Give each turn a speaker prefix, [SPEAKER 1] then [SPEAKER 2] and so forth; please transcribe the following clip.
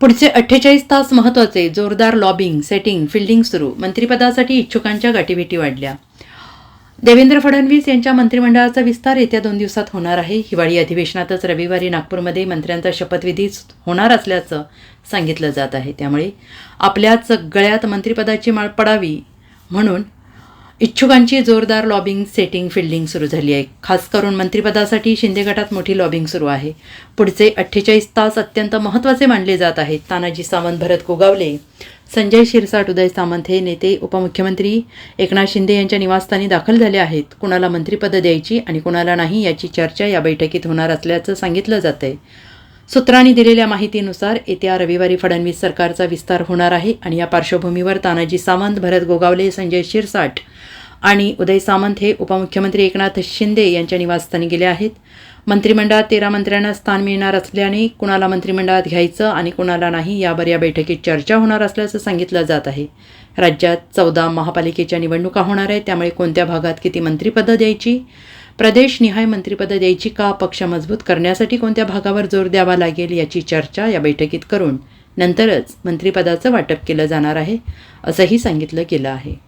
[SPEAKER 1] पुढचे अठ्ठेचाळीस तास महत्त्वाचे जोरदार लॉबिंग सेटिंग फिल्डिंग सुरू. मंत्रिपदासाठी इच्छुकांच्या गाठीभेटी वाढल्या. देवेंद्र फडणवीस यांच्या मंत्रिमंडळाचा विस्तार येत्या दोन दिवसात होणार आहे. हिवाळी अधिवेशनातच रविवारी नागपूरमध्ये मंत्र्यांचा शपथविधी होणार असल्याचं सांगितलं जात आहे. त्यामुळे आपल्याच गळ्यात मंत्रिपदाची माळ पडावी म्हणून इच्छुकांची जोरदार लॉबिंग सेटिंग फिल्डिंग सुरू झाली आहे. खास करून मंत्रिपदासाठी शिंदे गटात मोठी लॉबिंग सुरू आहे. पुढचे अठ्ठेचाळीस तास अत्यंत महत्त्वाचे मानले जात आहेत. तानाजी सावंत भरत गोगावले संजय शिरसाट उदय सामंत हे नेते उपमुख्यमंत्री एकनाथ शिंदे यांच्या निवासस्थानी दाखल झाले आहेत. कुणाला मंत्रिपदं द्यायची आणि कुणाला नाही याची चर्चा या बैठकीत होणार असल्याचं सांगितलं जात आहे सूत्रांनी दिलेल्या माहितीनुसार येत्या रविवारी फडणवीस सरकारचा विस्तार होणार आहे आणि या पार्श्वभूमीवर तानाजी सावंत भरत गोगावले संजय शिरसाट आणि उदय सामंत हे उपमुख्यमंत्री एकनाथ शिंदे यांच्या निवासस्थानी गेले आहेत. मंत्रिमंडळात तेरा मंत्र्यांना स्थान मिळणार असल्याने कुणाला मंत्रिमंडळात घ्यायचं आणि कुणाला नाही यावर या बैठकीत चर्चा होणार असल्याचं सांगितलं जात आहे. राज्यात चौदा महापालिकेच्या निवडणुका होणार आहेत त्यामुळे कोणत्या भागात किती मंत्रिपदं द्यायची प्रदेशनिहाय मंत्रिपदं द्यायची का पक्ष मजबूत करण्यासाठी कोणत्या भागावर जोर द्यावा लागेल याची चर्चा या बैठकीत करून नंतरच मंत्रिपदाचं वाटप केलं जाणार आहे असंही सांगितलं गेलं आहे.